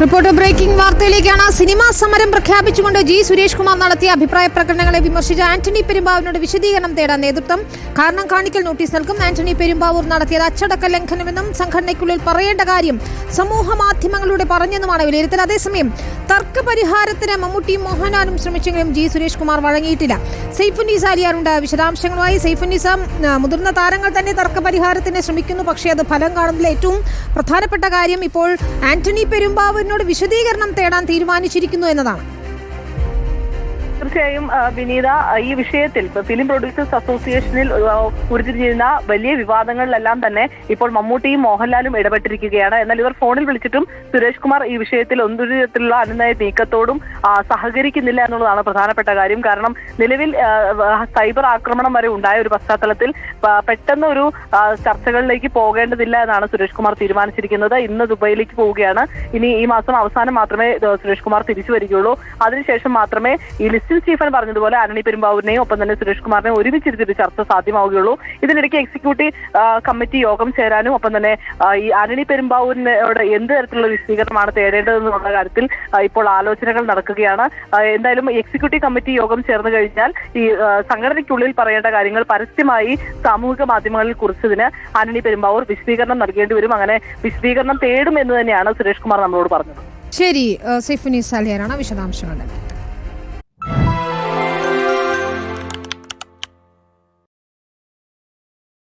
Reporter breaking വാർത്തയിലേക്കാണ് cinema സമരം പ്രഖ്യാപിച്ചുകൊണ്ട് G Suresh Kumar നടത്തിയ അഭിപ്രായ പ്രകടനങ്ങളെ വിമർശിച്ച ആന്റണി പെരുമ്പാവൂരിനോട് വിശദീകരണം തേടാൻ നേതൃത്വം കാരണം കാണിക്കൽ നോട്ടീസ് നൽകും. ആന്റണി പെരുമ്പാവൂർ നടത്തിയത് അച്ചടക്ക ലംഘനമെന്നും സംഘടനയ്ക്കുള്ളിൽ പറയേണ്ട കാര്യം സമൂഹ മാധ്യമങ്ങളിലൂടെ പറഞ്ഞെന്നുമാണ് വിലയിരുത്തൽ. അതേസമയം തർക്ക പരിഹാരത്തിന് മമ്മൂട്ടിയും മോഹൻലാലും ശ്രമിച്ചെങ്കിലും ജി സുരേഷ് കുമാർ വഴങ്ങിയിട്ടില്ല. സൈഫുന്നീസ അലിയാറുണ്ട് വിശദാംശങ്ങളുമായി സൈഫുന്നീസ ആ, മുതിർന്ന താരങ്ങൾ തന്നെ തർക്ക പരിഹാരത്തിന് ശ്രമിക്കുന്നു. പക്ഷേ അത് ഫലം കാണുന്നതിൽ ഏറ്റവും പ്രധാനപ്പെട്ട കാര്യം ഇപ്പോൾ ആന്റണി പെരുമ്പാവൂരിനോട് വിശദീകരണം തേടാൻ തീരുമാനിച്ചിരിക്കുന്നു എന്നതാണ് തീർച്ചയായും വിനീത ഈ വിഷയത്തിൽ ഫിലിം പ്രൊഡ്യൂസേഴ്സ് അസോസിയേഷനിൽ ഉരുത്തിരിഞ്ഞിരുന്ന വലിയ വിവാദങ്ങളിലെല്ലാം തന്നെ ഇപ്പോൾ മമ്മൂട്ടിയും മോഹൻലാലും ഇടപെട്ടിരിക്കുകയാണ്. എന്നാൽ ഇവർ ഫോണിൽ വിളിച്ചിട്ടും സുരേഷ് കുമാർ ഈ വിഷയത്തിൽ ഒന്നൊരു തരത്തിലുള്ള അനുനയ നീക്കത്തോടും സഹകരിക്കുന്നില്ല എന്നുള്ളതാണ് പ്രധാനപ്പെട്ട കാര്യം. കാരണം നിലവിൽ സൈബർ ആക്രമണം വരെ ഉണ്ടായ ഒരു പശ്ചാത്തലത്തിൽ പെട്ടെന്ന് ഒരു ചർച്ചകളിലേക്ക് പോകേണ്ടതില്ല എന്നാണ് സുരേഷ് കുമാർ തീരുമാനിച്ചിരിക്കുന്നത്. ഇന്ന് ദുബൈയിലേക്ക് പോവുകയാണ്. ഇനി ഈ മാസം അവസാനം മാത്രമേ സുരേഷ് കുമാർ തിരിച്ചു വരികയുള്ളൂ. അതിനുശേഷം മാത്രമേ ഈ ലിസ്റ്റിൻ സ്റ്റീഫൻ പറഞ്ഞതുപോലെ ആന്റണി പെരുമ്പാവൂരിനെയും ഒപ്പം തന്നെ സുരേഷ് കുമാറിനെയും ഒരുമിച്ചിരുത്തിയൊരു ചർച്ച സാധ്യമാവുകയുള്ളൂ. ഇതിനിടയ്ക്ക് എക്സിക്യൂട്ടീവ് കമ്മിറ്റി യോഗം ചേരാനും ഒപ്പം തന്നെ ഈ ആന്റണി പെരുമ്പാവൂരിനോട് എന്ത് തരത്തിലുള്ള വിശദീകരണമാണ് തേടേണ്ടതെന്നുള്ള കാര്യത്തിൽ ഇപ്പോൾ ആലോചനകൾ നടക്കുകയാണ്. എന്തായാലും എക്സിക്യൂട്ടീവ് കമ്മിറ്റി യോഗം ചേർന്ന് കഴിഞ്ഞാൽ ഈ സംഘടനയ്ക്കുള്ളിൽ പറയേണ്ട കാര്യങ്ങൾ പരസ്യമായി സാമൂഹിക മാധ്യമങ്ങളിൽ കുറിച്ചതിന് ആന്റണി പെരുമ്പാവൂർ വിശദീകരണം നൽകേണ്ടി വരും. അങ്ങനെ വിശദീകരണം തേടും എന്ന് തന്നെയാണ് സുരേഷ് കുമാർ നമ്മളോട് പറഞ്ഞത്. ശരി സൈഫുനി സാലിയാരാണ് വിശദാംശങ്ങളുടെ